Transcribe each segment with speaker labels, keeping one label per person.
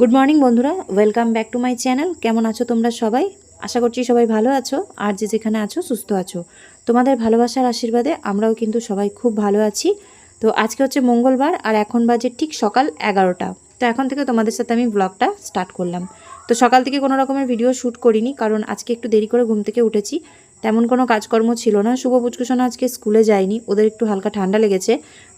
Speaker 1: Good morning বন্ধুরা। Welcome back to my channel কেমন আছো তোমরা সবাই? আশা করছি সবাই ভালো আছো আর যে যেখানে আছো, সুস্থ আছো। তোমাদের ভালোবাসার আশীর্বাদে আমরাও কিন্তু সবাই খুব ভালো আছি। তো আজকে হচ্ছে মঙ্গলবার আর এখন বাজে ঠিক সকাল এগারোটা। তো এখন থেকে তোমাদের সাথে আমি ব্লগটা স্টার্ট করলাম। তো সকাল থেকে কোনো রকমের ভিডিও শ্যুট করিনি, কারণ আজকে একটু দেরি করে ঘুম থেকে উঠেছি। তেমন কোনো কাজকর্ম ছিল না। শুভ পুচকুসোনা আজকে স্কুলে যায়নি। ওদের একটু হালকা ঠান্ডা লেগেছে।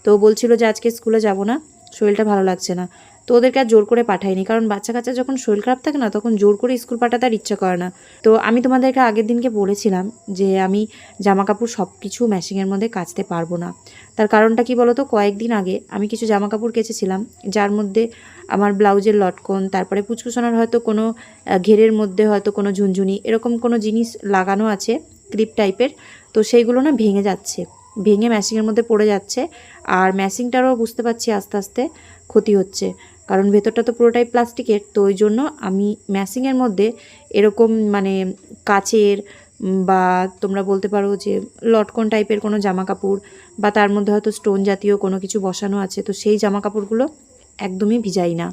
Speaker 1: তো বলছিল যে আজকে স্কুলে যাব না। শরীরটা ভালো লাগছে না। তো ওদেরকে আর জোর করে পাঠাইনি। কারণ বাচ্চা কাচ্চা যখন শরীর খারাপ থাকে না, তখন জোর করে স্কুল পাঠাতে আর ইচ্ছা করে না। তো আমি তোমাদেরকে আগের দিনকে বলেছিলাম যে আমি জামা কাপড় সব কিছু ম্যাশিংয়ের মধ্যে কাচতে পারব না। তার কারণটা কি বলতো? কয়েকদিন আগে আমি কিছু জামা কাপড় কেচেছিলাম, যার মধ্যে আমার ব্লাউজের লটকন, তারপরে পুচকুচোনার হয়তো কোনো ঘেরের মধ্যে হয়তো কোনো ঝুনঝুনি, এরকম কোনো জিনিস লাগানো আছে ক্লিপ টাইপের। তো সেইগুলো না ভেঙে যাচ্ছে। ভেঙে ম্যাশিংয়ের মধ্যে পড়ে যাচ্ছে আর ম্যাশিংটারও বুঝতে পারছি আস্তে আস্তে ক্ষতি হচ্ছে। কারণ ভেতরটা তো পুরোটাই প্লাস্টিকের, তো ওই জন্য আমি ম্যাশিংয়ের মধ্যে এরকম মানে কাচের বা তোমরা বলতে পারো যে লটকন টাইপের কোনো জামা কাপড় বা তার মধ্যে হয়তো স্টোন জাতীয় কোনো কিছু বসানো আছে, তো সেই জামা কাপড়গুলো একদমই ভিজাই না।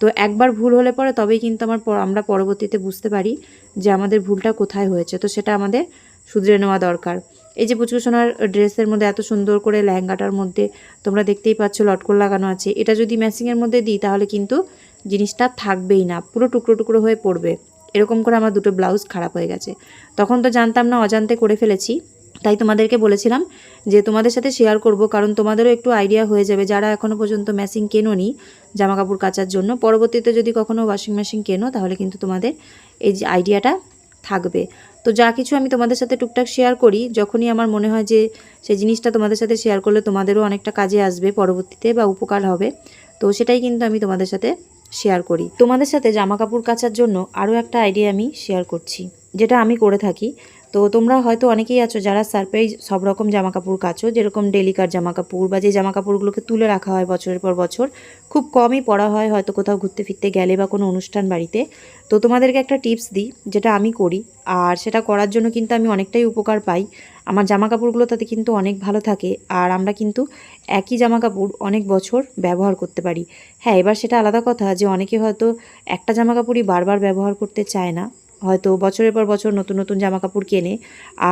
Speaker 1: তো একবার ভুল হলে পরে তবেই কিন্তু আমার আমরা পরবর্তীতে বুঝতে পারি যে আমাদের ভুলটা কোথায় হয়েছে। তো সেটা আমাদের শুধরে নেওয়া দরকার। এই যে পুচকুসোনার ড্রেসের মধ্যে এত সুন্দর করে লেহেঙ্গাটার মধ্যে তোমরা দেখতেই পাচ্ছ লটকন লাগানো আছে। এটা যদি ম্যাচিংয়ের মধ্যে দিই, তাহলে কিন্তু জিনিসটা থাকবেই না, পুরো টুকরো টুকরো হয়ে পড়বে। এরকম করে আমার দুটো ব্লাউজ খারাপ হয়ে গেছে। তখন তো জানতাম না, অজান্তে করে ফেলেছি। তাই তোমাদেরকে বলেছিলাম যে তোমাদের সাথে শেয়ার করব, কারণ তোমাদেরও একটু আইডিয়া হয়ে যাবে। যারা এখনও পর্যন্ত ম্যাচিং কেনোনি জামা কাপড় কাচার জন্য, পরবর্তীতে যদি কখনও ওয়াশিং মেশিন কেনো, তাহলে কিন্তু তোমাদের এই যে আইডিয়াটা থাকবে। তো যা কিছু আমি তোমাদের সাথে টুকটাক শেয়ার করি, যখনই আমার মনে হয় যে সেই জিনিসটা তোমাদের সাথে শেয়ার করলে তোমাদেরও অনেকটা কাজে আসবে, পরবর্তীতে বা উপকার হবে, তো সেটাই কিন্তু আমি তোমাদের সাথে শেয়ার করি। তোমাদের সাথে জামা কাপড় কাচার জন্য আরও একটা আইডিয়া আমি শেয়ার করছি, যেটা আমি করে থাকি। তো তোমরা হয়তো অনেকেই আছো যারা সারপ্রাইজ সব রকম জামা কাপড় কাচো, যেরকম ডেলিকার জামা কাপড় বা যে জামা কাপড়গুলোকে তুলে রাখা হয় বছরের পর বছর, খুব কমই পরা হয় হয়তো কোথাও ঘুরতে ফিরতে গেলে বা কোনো অনুষ্ঠান বাড়িতে। তো তোমাদেরকে একটা টিপস দিই, যেটা আমি করি, আর সেটা করার জন্য কিন্তু আমি অনেকটাই উপকার পাই। আমার জামা কাপড়গুলো তাতে কিন্তু অনেক ভালো থাকে, আর আমরা কিন্তু একই জামা কাপড় অনেক বছর ব্যবহার করতে পারি। হ্যাঁ এবার সেটা আলাদা কথা যে অনেকে হয়তো একটা জামা কাপড়ই বারবার ব্যবহার করতে চায় না। হয়তো বছরের পর বছর নতুন নতুন জামা কাপড় কেনে,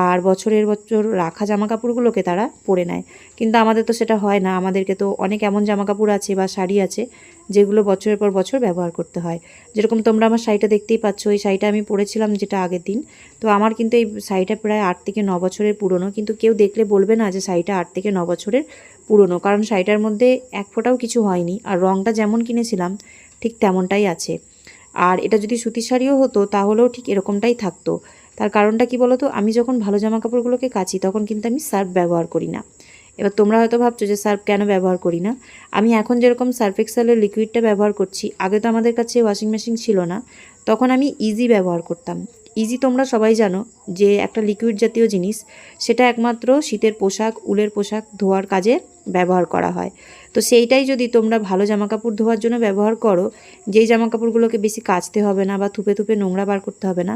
Speaker 1: আর বছরের বছর রাখা জামা কাপড়গুলোকে তারা পরে নেয়। কিন্তু আমাদের তো সেটা হয় না। আমাদেরকে তো অনেক এমন জামা কাপড় আছে বা শাড়ি আছে যেগুলো বছরের পর বছর ব্যবহার করতে হয়। যেরকম তোমরা আমার শাড়িটা দেখতেই পাচ্ছ, এই শাড়িটা আমি পরেছিলাম যেটা আগের দিন। তো আমার কিন্তু এই শাড়িটা প্রায় আট থেকে ন বছরের পুরনো। কিন্তু কেউ দেখলে বলবে না যে শাড়িটা আট থেকে ন বছরের পুরনো। কারণ শাড়িটার মধ্যে এক ফোঁটাও কিছু হয়নি। আর রঙটা যেমন কিনেছিলাম, ঠিক তেমনটাই আছে। আর এটা যদি সুতি শাড়িও হতো, তাহলেও ঠিক এরকমটাই থাকতো। তার কারণটা কি বলতো? আমি যখন ভালো জামা কাপড়গুলোকে কাচি, তখন কিন্তু আমি সার্ফ ব্যবহার করি না। এবার তোমরা হয়তো ভাবছ যে সার্ফ কেন ব্যবহার করি না? আমি এখন যেরকম সার্ফ এক্সেলের লিকুইডটা ব্যবহার করছি, আগে তো আমাদের কাছে ওয়াশিং মেশিন ছিল না, তখন আমি ইজি ব্যবহার করতাম। ইজি তোমরা সবাই জানো যে একটা লিকুইড জাতীয় জিনিস, সেটা একমাত্র শীতের পোশাক, উলের পোশাক ধোয়ার কাজে ব্যবহার করা হয়। তো সেইটাই যদি তোমরা ভালো জামা কাপড় ধোয়ার জন্য ব্যবহার করো, যেই জামা কাপড়গুলোকে বেশি কাচতে হবে না বা থুপে থুপে নোংরা বার করতে হবে না,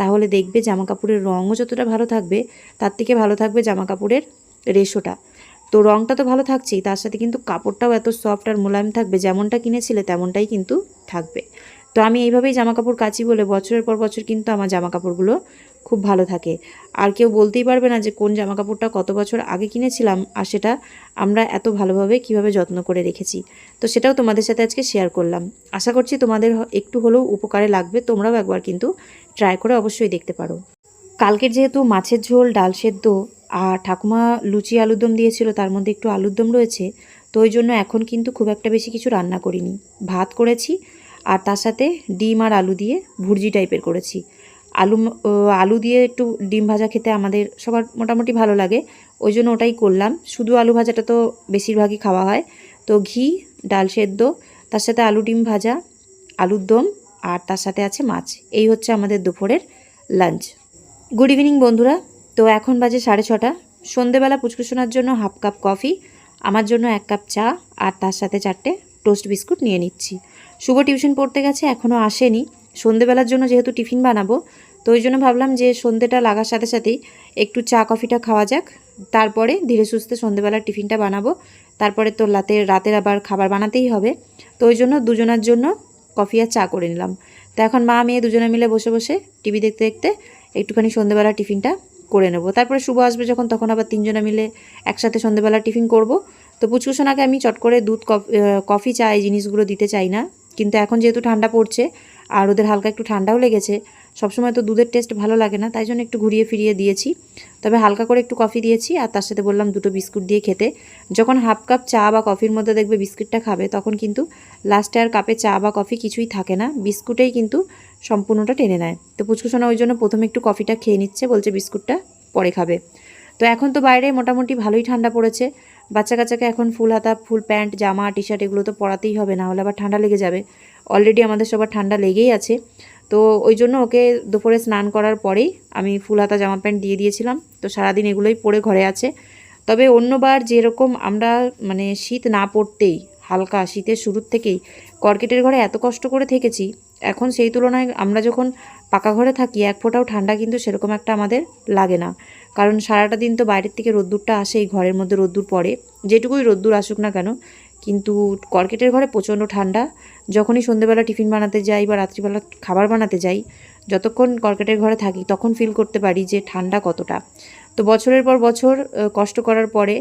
Speaker 1: তাহলে দেখবে জামা কাপড়ের রঙও যতটা ভালো থাকবে, তার থেকে ভালো থাকবে জামা কাপড়ের রেশোটা। তো রঙটা তো ভালো থাকছেই, তার সাথে কিন্তু কাপড়টাও এত সফট আর মোলায়েম থাকবে, যেমনটা কিনেছিলে তেমনটাই কিন্তু থাকবে। তো আমি এইভাবেই জামা কাপড় কাচি বলে বছরের পর বছর কিন্তু আমার জামা কাপড়গুলো খুব ভালো থাকে। আর কেউ বলতেই পারবে না যে কোন জামা কাপড়টা কত বছর আগে কিনেছিলাম আর সেটা আমরা এত ভালোভাবে কীভাবে যত্ন করে রেখেছি। তো সেটাও তোমাদের সাথে আজকে শেয়ার করলাম। আশা করছি তোমাদের একটু হলেও উপকারে লাগবে। তোমরাও একবার কিন্তু ট্রাই করে অবশ্যই দেখতে পারো। কালকের যেহেতু মাছের ঝোল, ডাল সেদ্ধ আর ঠাকুমা লুচি আলুর দম দিয়েছিল, তার মধ্যে একটু আলুর দম রয়েছে, তো ওই জন্য এখন কিন্তু খুব একটা বেশি কিছু রান্না করিনি। ভাত করেছি আর তার সাথে ডিম আর আলু দিয়ে ভুর্জি টাইপের করেছি। আলু আলু দিয়ে একটু ডিম ভাজা খেতে আমাদের সবার মোটামুটি ভালো লাগে। ওই জন্য ওটাই করলাম। শুধু আলু ভাজাটা তো বেশিরভাগই খাওয়া হয়। তো ঘি, ডাল সেদ্ধ, তার সাথে আলু ডিম ভাজা, আলুর দম আর তার সাথে আছে মাছ। এই হচ্ছে আমাদের দুপুরের লাঞ্চ গুড ইভিনিং বন্ধুরা। তো এখন বাজে সাড়ে ছটা। সন্ধেবেলা পুচকুসোনার জন্য হাফ কাপ কফি আমার জন্য এক কাপ চা আর তার সাথে চারটে টোস্ট বিস্কুট নিয়ে নিচ্ছি। শুভ টিউশন পড়তে গেছে এখনও আসেনি। সন্ধেবেলার জন্য যেহেতু টিফিন বানাবো, তো ওই জন্য ভাবলাম যে সন্ধেটা লাগার সাথে সাথেই একটু চা, কফিটা খাওয়া যাক। তারপরে ধীরে সুস্থে সন্ধেবেলার টিফিনটা বানাবো। তারপরে তো রাতে রাতের আবার খাবার বানাতেই হবে। তো ওই জন্য দুজনার জন্য কফি আর চা করে নিলাম। তো এখন মা, মেয়ে দুজনে মিলে বসে বসে টিভি দেখতে দেখতে একটুখানি সন্ধ্যেবেলা টিফিনটা করে নেব। তারপরে শুভ আসবে যখন, তখন আবার তিনজনে মিলে একসাথে সন্ধ্যেবেলা টিফিন করব। তো পুচকুসোনাকে আমি চট করে দুধ কফি চা এই জিনিসগুলো দিতে চাই না। কিন্তু এখন যেহেতু ঠান্ডা পড়ছে আর ওদের হালকা একটু ঠান্ডাও লেগেছে, সবসময় তো দুধের টেস্ট ভালো লাগে না, তাই জন্য একটু ঘুরিয়ে ফিরিয়ে দিয়েছি। তবে হালকা করে একটু কফি দিয়েছি আর তার সাথে বললাম দুটো বিস্কুট দিয়ে খেতে। যখন হাফ কাপ চা বা কফির মধ্যে দেখবে বিস্কুটটা খাবে, তখন কিন্তু লাস্টে আর কাপে চা বা কফি কিছুই থাকে না, বিস্কুটেই কিন্তু সম্পূর্ণটা টেনে নেয়। তো পুচকুসোনা ওই জন্য প্রথমে একটু কফিটা খেয়ে নিচ্ছে, বলছে বিস্কুটটা পরে খাবে। তো এখন তো বাইরে মোটামুটি ভালোই ঠান্ডা পড়েছে বাচ্চা কাচ্চাকে এখন ফুল হাতা, ফুল প্যান্ট, জামা টি শার্ট এগুলো তো পরাতেই হবে, না হলে আবার ঠান্ডা লেগে যাবে। অলরেডি আমাদের সবার ঠান্ডা লেগেই আছে। তো ওই জন্য ওকে দুপুরে স্নান করার পরেই আমি ফুল হাতা, জামা প্যান্ট দিয়ে দিয়েছিলাম। তো সারাদিন এগুলোই পরে ঘরে আছে। তবে অন্যবার যেরকম আমরা মানে শীত না পড়তেই, হালকা শীতের শুরুর থেকেই, কর্কেটের ঘরে এত কষ্ট করে থেকেছি এখন সেই তুলনায় আমরা যখন পাকা ঘরে থাকি, এক ফোঁটাও ঠান্ডা কিন্তু সেরকম একটা আমাদের লাগে না। কারণ সারাটা দিন তো বাইরের থেকে রোদ্দুরটা আসে, এই ঘরের মধ্যে রোদ্দুর পড়ে। যেটুকুই রোদ্দুর আসুক না কেন, কিন্তু কর্কেটের ঘরে প্রচণ্ড ঠান্ডা। যখনই সন্ধেবেলা টিফিন বানাতে যাই বা রাত্রিবেলা খাবার বানাতে যাই, যতক্ষণ কর্কেটের ঘরে থাকি, তখন ফিল করতে পারি যে ঠান্ডা কতটা। তো বছরের পর বছর কষ্ট করার পরে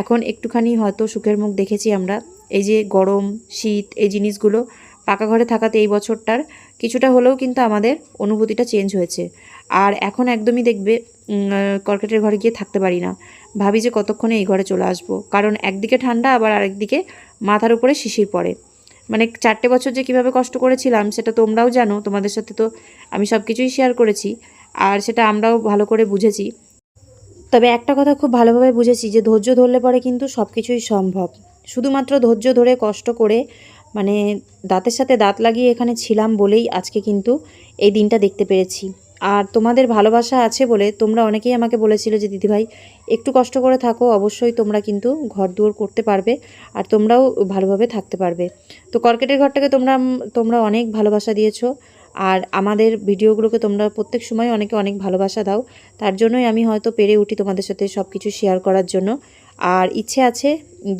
Speaker 1: এখন একটুখানি হয়তো সুখের মুখ দেখেছি আমরা। এই যে গরম, শীত, এই জিনিসগুলো পাকা ঘরে থাকাতে এই বছরটার কিছুটা হলেও কিন্তু আমাদের অনুভূতিটা চেঞ্জ হয়েছে। আর এখন একদমই দেখবে কর্কেটের ঘরে গিয়ে থাকতে পারি না। ভাবি যে কতক্ষণে এই ঘরে চলে আসব। কারণ একদিকে ঠান্ডা, আবার আরেকদিকে মাথার উপরে শিশির পড়ে। মানে চারটে বছর যে কীভাবে কষ্ট করেছিলাম, সেটা তোমরাও জানো, তোমাদের সাথে তো আমি সব কিছুই শেয়ার করেছি। আর সেটা আমরাও ভালো করে বুঝেছি। তবে একটা কথা খুব ভালোভাবে বুঝেছি যে ধৈর্য ধরলে পরে কিন্তু সব কিছুই সম্ভব। শুধুমাত্র ধৈর্য ধরে, কষ্ট করে মানে দাঁতের সাথে দাঁত লাগিয়ে এখানে ছিলাম বলেই আজকে কিন্তু এই দিনটা দেখতে পেরেছি। আর তোমাদের ভালোবাসা আছে বলে তোমরা অনেকেই আমাকে বলেছিলে যে, দিদিভাই, একটু কষ্ট করে থাকো, অবশ্যই তোমরা কিন্তু ঘর দুয়ার করতে পারবে আর তোমরাও ভালোভাবে থাকতে পারবে। তো কর্কেটের ঘরটাকে তোমরা তোমরা অনেক ভালোবাসা দিয়েছ আর আমাদের ভিডিওগুলোকে তোমরা প্রত্যেক সময় অনেকে অনেক ভালোবাসা দাও। তার জন্যই আমি হয়তো পেরে উঠি তোমাদের সাথে সব কিছু শেয়ার করার জন্য। আর ইচ্ছে আছে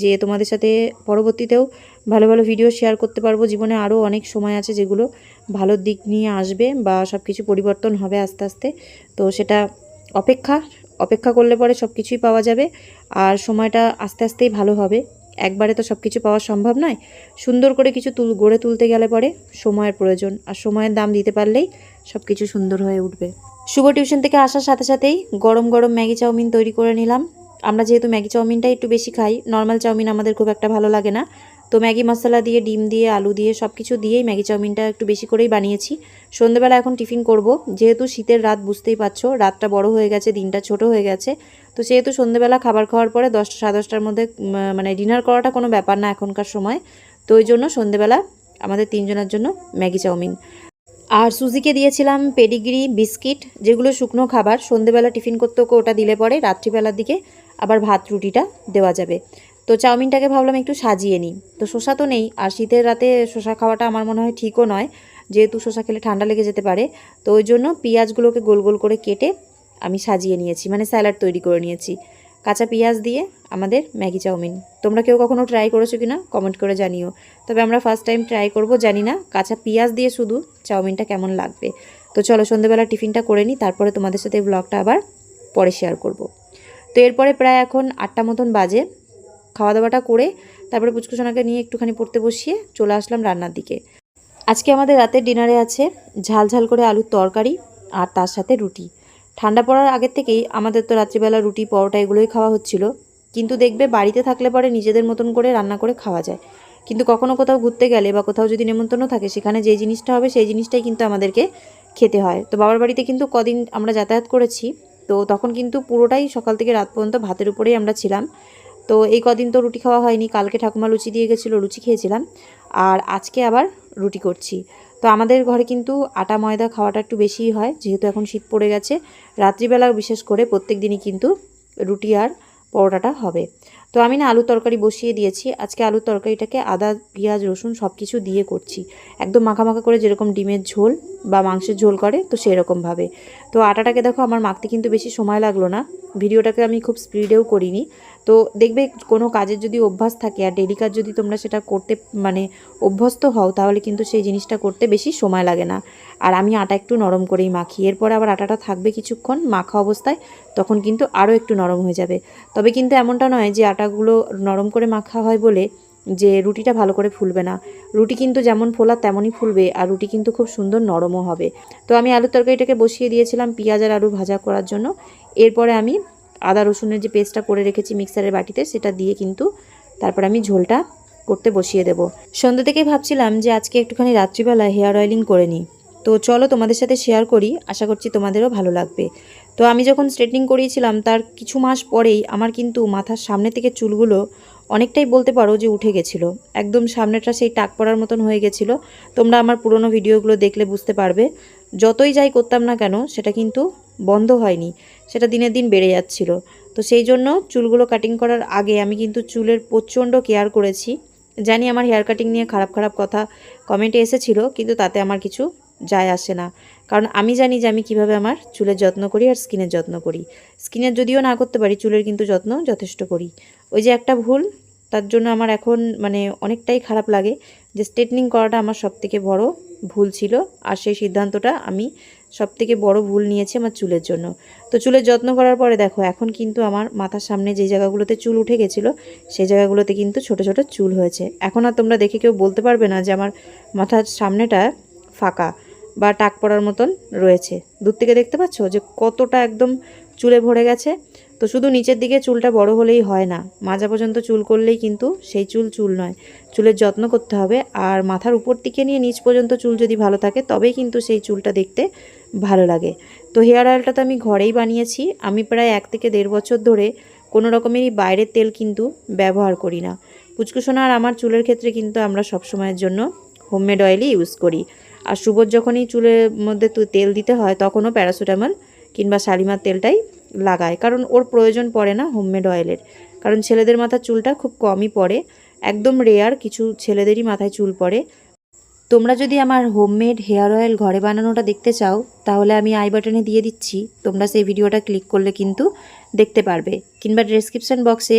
Speaker 1: যে তোমাদের সাথে পরবর্তীতেও ভালো ভালো ভিডিও শেয়ার করতে পারব। জীবনে আরও অনেক সময় আছে যেগুলো ভালো দিক নিয়ে আসবে বা সব কিছু পরিবর্তন হবে আস্তে আস্তে। তো সেটা অপেক্ষা অপেক্ষা করলে পরে সব কিছুই পাওয়া যাবে আর সময়টা আস্তে আস্তেই ভালো হবে। একবারে তো সব কিছু পাওয়া সম্ভব নয়। সুন্দর করে কিছু তুল, গড়ে তুলতে গেলে পরে সময়ের প্রয়োজন আর সময়ের দাম দিতে পারলেই সব কিছু সুন্দর হয়ে উঠবে। শুভ টিউশন থেকে আসার সাথে সাথেই গরম গরম ম্যাগি চাউমিন তৈরি করে নিলাম। আমরা যেহেতু ম্যাগি চাউমিনটাই একটু বেশি খাই নর্মাল চাউমিন আমাদের খুব একটা ভালো লাগে না। তো ম্যাগি মশলা দিয়ে, ডিম দিয়ে, আলু দিয়ে সব কিছু দিয়েই ম্যাগি চাউমিনটা একটু বেশি করেই বানিয়েছি। সন্ধ্যেবেলা এখন টিফিন করব। যেহেতু শীতের রাত, বুঝতেই পারছ, রাতটা বড় হয়ে গেছে, দিনটা ছোট হয়ে গেছে। তো সেহেতু সন্ধ্যেবেলা খাবার খাওয়ার পরে দশটা, সাড়ে দশটার মধ্যে মানে ডিনার করাটা কোনো ব্যাপার না এখনকার সময়। তো ওই জন্য সন্ধ্যেবেলা আমাদের তিনজনের জন্য ম্যাগি চাউমিন। আর সুজিকে দিয়েছিলাম পেডিগ্রি, বিস্কিট, যেগুলো শুকনো খাবার। সন্ধেবেলা টিফিন করতে ওকে ওটা দিলে পরে, রাত্রিবেলার দিকে আবার ভাত রুটিটা দেওয়া যাবে। তো চাউমিনটাকে ভাবলাম একটু সাজিয়ে নিই। তো শসা তো নেই, আর শীতের রাতে শসা খাওয়াটা আমার মনে হয় ঠিকও নয়, যেহেতু শসা খেলে ঠান্ডা লেগে যেতে পারে। তো ওই জন্য পেঁয়াজগুলোকে গোল গোল করে কেটে আমি সাজিয়ে নিয়েছি মানে স্যালাড তৈরি করে নিয়েছি। কাঁচা পেঁয়াজ দিয়ে আমাদের ম্যাগি চাউমিন। তোমরা কেউ কখনো ট্রাই করেছ কি না কমেন্ট করে জানিও। তবে আমরা ফার্স্ট টাইম ট্রাই করব, জানি না কাঁচা পেঁয়াজ দিয়ে শুধু চাউমিনটা কেমন লাগবে। তো চলো সন্ধ্যেবেলা টিফিনটা করে নিই, তারপরে তোমাদের সাথে এই ব্লগটা আবার পরে শেয়ার করব। তো এরপরে প্রায় এখন আটটা মতন বাজে। খাওয়া দাওয়াটা করে তারপরে পুচকুসোনাকে নিয়ে একটুখানি পড়তে বসিয়ে চলে আসলাম রান্নার দিকে। আজকে আমাদের রাতের ডিনারে আছে ঝাল ঝাল করে আলুর তরকারি আর তার সাথে রুটি। ঠান্ডা পড়ার আগের থেকেই আমাদের তো রাত্রিবেলা রুটি, পরোটা এগুলোই খাওয়া হচ্ছিল। কিন্তু দেখবে বাড়িতে থাকলে পরে নিজেদের মতন করে রান্না করে খাওয়া যায়। কিন্তু কখনো কোথাও ঘুরতে গেলে বা কোথাও যদি নেমন্তন্ন থাকে সেখানে যে জিনিসটা হবে সেই জিনিসটাই কিন্তু আমাদেরকে খেতে হয়। তো বাবার বাড়িতে কিন্তু কদিন আমরা যাতায়াত করেছি। তো তখন কিন্তু পুরোটাই সকাল থেকে রাত পর্যন্ত ভাতের উপরেই আমরা ছিলাম। তো এই কদিন তো রুটি খাওয়া হয়নি, কালকে ঠাকুমা লুচি দিয়ে গেছিল, লুচি খেয়েছিলাম। আর আজকে আবার রুটি করছি। তো আমাদের ঘরে কিন্তু আটা ময়দা খাওয়াটা একটু বেশিই হয়, যেহেতু এখন শীত পড়ে গেছে। রাত্রিবেলা বিশেষ করে প্রত্যেক দিনই কিন্তু রুটি আর পরোটাটা হবে। তো আমি না আলুর তরকারি বসিয়ে দিয়েছি। আজকে আলুর তরকারিটাকে আদা, পেঁয়াজ, রসুন সব কিছু দিয়ে করছি। একদম মাখা করে যেরকম ডিমের ঝোল বা মাংসের ঝোল করে, তো সেরকমভাবে। তো আটাটাকে দেখো, আমার মাখতে কিন্তু বেশি সময় লাগল না। ভিডিওটাকে আমি খুব স্পিডেও করিনি। তো দেখবে কোনো কাজের যদি অভ্যাস থাকে আর ডেলি কাজ যদি তোমরা সেটা করতে মানে অভ্যস্ত হও, তাহলে কিন্তু সেই জিনিসটা করতে বেশি সময় লাগে না। আর আমি আটা একটু নরম করেই মাখি। এরপর আবার আটাটা থাকবে কিছুক্ষণ মাখা অবস্থায়, তখন কিন্তু আরও একটু নরম হয়ে যাবে। তবে কিন্তু এমনটা নয় যে আটাগুলো নরম করে মাখা হয় বলে যে রুটিটা ভালো করে ফুলবে না। রুটি কিন্তু যেমন ফোলা তেমনই ফুলবে আর রুটি কিন্তু খুব সুন্দর নরমও হবে। তো আমি আলুর তরকারিটাকে বসিয়ে দিয়েছিলাম পেঁয়াজ আর আলু ভাজা করার জন্য। এরপরে আমি আদা রসুনের যে পেস্টটা করে রেখেছি মিক্সারের বাটিতে, সেটা দিয়ে কিন্তু তারপর আমি ঝোলটা করতে বসিয়ে দেব। সন্ধ্যা থেকে ভাবছিলাম যে আজকে একটুখানি রাত্রিবেলা হেয়ার অয়েলিং করে নিই। তো চলো তোমাদের সাথে শেয়ার করি, আশা করছি তোমাদেরও ভালো লাগবে। তো আমি যখন স্ট্রেটনিং করিয়েছিলাম, তার কিছু মাস পরেই আমার কিন্তু মাথার সামনে থেকে চুলগুলো অনেকটাই বলতে পারো যে উঠে গেছিল। একদম সামনেটা সেই টাক পড়ার মতন হয়ে গেছিল। তোমরা আমার পুরনো ভিডিওগুলো দেখলে বুঝতে পারবে। যতই যাই করতাম না কেন, সেটা কিন্তু বন্ধ হয়নি, সেটা দিনের দিন বেড়ে যাচ্ছিল। তো সেই জন্য চুলগুলো কাটিং করার আগে আমি কিন্তু চুলের প্রচণ্ড কেয়ার করেছি। জানি আমার হেয়ার কাটিং নিয়ে খারাপ খারাপ কথা কমেন্টে এসেছিল, কিন্তু তাতে আমার কিছু যায় আসে না। কারণ আমি জানি যে আমি কীভাবে আমার চুলের যত্ন করি আর স্কিনের যত্ন করি। স্কিনের যদিও না করতে পারি, চুলের কিন্তু যত্ন যথেষ্ট করি। ওই যে একটা ভুল, তার জন্য আমার এখন মানে অনেকটাই খারাপ লাগে যে স্ট্রেটনিং করাটা আমার সবথেকে বড় ভুল ছিল। আর সেই সিদ্ধান্তটা আমি সবথেকে বড় ভুল নিয়েছে আমার চুলের জন্য। তো চুলের যত্ন করার পরে দেখো, এখন কিন্তু আমার মাথার সামনে যে জায়গাগুলোতে চুল উঠে গেছিল সেই জায়গাগুলোতে কিন্তু ছোট ছোট চুল হয়েছে। এখন আর তোমরা দেখে কেউ বলতে পারবে না যে আমার মাথার সামনেটা ফাঁকা বা টাক পড়ার মতন রয়েছে। দূর থেকে দেখতে পাচ্ছ যে কতটা একদম চুলে ভরে গেছে? তো শুধু নিচের দিকে চুলটা বড় হলেই হয় না, মাজা পর্যন্ত চুল করলেই কিন্তু সেই চুল চুল নয়। চুলের যত্ন করতে হবে, আর মাথার উপর দিকে নিয়ে নিচ পর্যন্ত চুল যদি ভালো থাকে, তবেই কিন্তু সেই চুলটা দেখতে ভালো লাগে। তো হেয়ার অয়েলটা তো আমি ঘরেই বানিয়েছি, আমি প্রায় এক থেকে দেড় বছর ধরে কোনো রকমেরই বাইরের তেল কিন্তু ব্যবহার করি না। পুচকুসোনা আর আমার চুলের ক্ষেত্রে কিন্তু আমরা সবসময়ের জন্য হোমমেড অয়েলই ইউজ করি। আর সুবোধ যখনই চুলের মধ্যে তেল দিতে হয়, তখনও প্যারাসিটামল কিংবা শালিমার তেলটাই লাগায়। কারণ ওর প্রয়োজন পড়ে না হোমমেড অয়েলের কারণ ছেলেদের মাথার চুলটা খুব কমই পড়ে। একদম রেয়ার কিছু ছেলেদেরই মাথায় চুল পড়ে। তোমরা যদি আমার হোমমেড হেয়ার অয়েল ঘরে বানানোটা দেখতে চাও, তাহলে আমি আই বাটনে দিয়ে দিচ্ছি। তোমরা সেই ভিডিওটা ক্লিক করলে কিন্তু দেখতে পারবে। কিংবা ডেসক্রিপশন বক্সে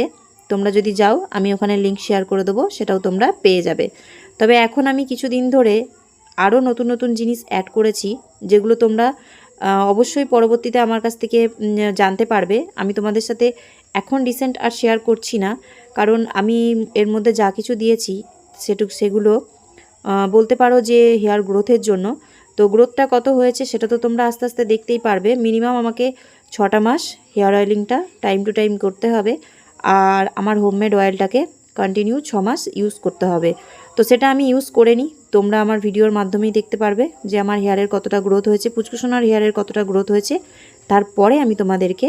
Speaker 1: তোমরা যদি যাও, আমি ওখানে লিঙ্ক শেয়ার করে দেবো, সেটাও তোমরা পেয়ে যাবে। তবে এখন আমি কিছুদিন ধরে আরও নতুন নতুন জিনিস অ্যাড করেছি, যেগুলো তোমরা অবশ্যই পরবর্তীতে আমার কাছ থেকে জানতে পারবে। আমি তোমাদের সাথে এখন রিসেন্ট আর শেয়ার করছি না। কারণ আমি এর মধ্যে যা কিছু দিয়েছি, সেটুক, সেগুলো বলতে পারো যে হেয়ার গ্রোথের জন্য। তো গ্রোথটা কত হয়েছে সেটা তো তোমরা আস্তে আস্তে দেখতেই পারবে। মিনিমাম আমাকে ছটা মাস হেয়ার অয়েলিংটা টাইম টু টাইম করতে হবে। আর আমার হোমমেড অয়েলটাকে কন্টিনিউ ছ মাস ইউজ করতে হবে। তো সেটা আমি ইউজ করে নিই। তোমরা আমার ভিডিওর মাধ্যমেই দেখতে পারবে যে আমার হেয়ারের কতটা গ্রোথ হয়েছে পুচকুসোনার হেয়ারের কতটা গ্রোথ হয়েছে। তারপরে আমি তোমাদেরকে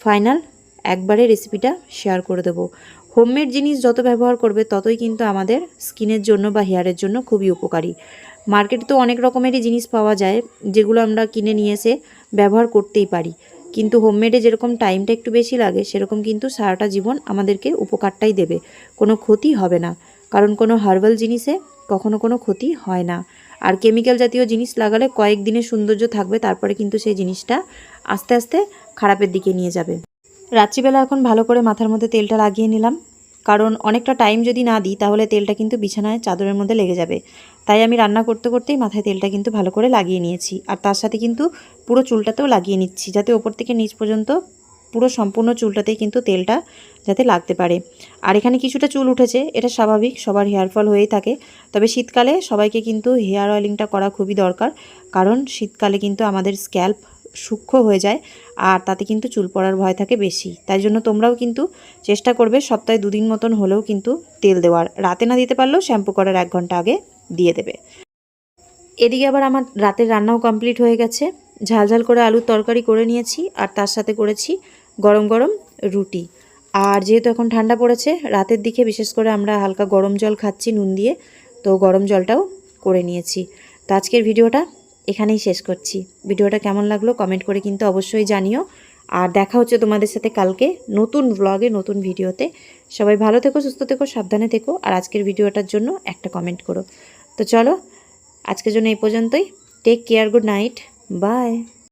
Speaker 1: ফাইনাল একবারে রেসিপিটা শেয়ার করে দেবো। হোমমেড জিনিস যত ব্যবহার করবে, ততই কিন্তু আমাদের স্কিনের জন্য বা হেয়ারের জন্য খুবই উপকারী। মার্কেটে তো অনেক রকমেরই জিনিস পাওয়া যায়, যেগুলো আমরা কিনে নিয়ে এসে ব্যবহার করতেই পারি। কিন্তু হোমমেডে যেরকম টাইমটা একটু বেশি লাগে, সেরকম কিন্তু সারাটা জীবন আমাদেরকে উপকারটাই দেবে। কোনো ক্ষতি হবে না। কারণ কোনো হার্বাল জিনিসে কখনো কোনো ক্ষতি হয় না। আর কেমিক্যাল জাতীয় জিনিস লাগালে কয়েক দিনের সৌন্দর্য থাকবে, তারপরে কিন্তু সেই জিনিসটা আস্তে আস্তে খারাপের দিকে নিয়ে যাবে। রাত্রিবেলা এখন ভালো করে মাথার মধ্যে তেলটা লাগিয়ে নিলাম। কারণ অনেকটা টাইম যদি না দিই, তাহলে তেলটা কিন্তু বিছানায় চাদরের মধ্যে লেগে যাবে। তাই আমি রান্না করতে করতেই মাথায় তেলটা কিন্তু ভালো করে লাগিয়ে নিয়েছি। আর তার সাথে কিন্তু পুরো চুলটাতেও লাগিয়ে নিচ্ছি, যাতে ওপর থেকে নিচ পর্যন্ত পুরো সম্পূর্ণ চুলটাতেই কিন্তু তেলটা যাতে লাগতে পারে। আর এখানে কিছুটা চুল উঠেছে, এটা স্বাভাবিক, সবার হেয়ার ফল হয়েই থাকে। তবে শীতকালে সবাইকে কিন্তু হেয়ার অয়েলিংটা করা খুবই দরকার, কারণ শীতকালে কিন্তু আমাদের স্ক্যাল্প সূক্ষ্ম হয়ে যায় আর তাতে কিন্তু চুল পড়ার ভয় থাকে বেশি। তাই জন্য তোমরাও কিন্তু চেষ্টা করবে সপ্তাহে দুদিন মতন হলেও কিন্তু তেল দেওয়ার। রাতে না দিতে পারলেও শ্যাম্পু করার এক ঘণ্টা আগে দিয়ে দেবে। এদিকে আবার আমার রাতের রান্নাও কমপ্লিট হয়ে গেছে। ঝালঝাল করে আলুর তরকারি করে নিয়েছি আর তার সাথে করেছি গরম গরম রুটি। আর যেহেতু এখন ঠান্ডা পড়েছে, রাতের দিকে বিশেষ করে আমরা হালকা গরম জল খাচ্ছি নুন দিয়ে, তো গরম জলটাও করে নিয়েছি। তো আজকের ভিডিওটা এখানেই শেষ করছি। ভিডিওটা কেমন লাগল কমেন্ট করে কিন্তু অবশ্যই জানিও। আর দেখা হচ্ছে তোমাদের সাথে কালকে নতুন ব্লগে নতুন ভিডিওতে। সবাই ভালো থেকো, সুস্থ থেকো, সাবধানে থেকো। আর আজকের ভিডিওটার জন্য একটা কমেন্ট করো। তো চলো, আজকের জন্য এই পর্যন্তই। Take care good night Bye.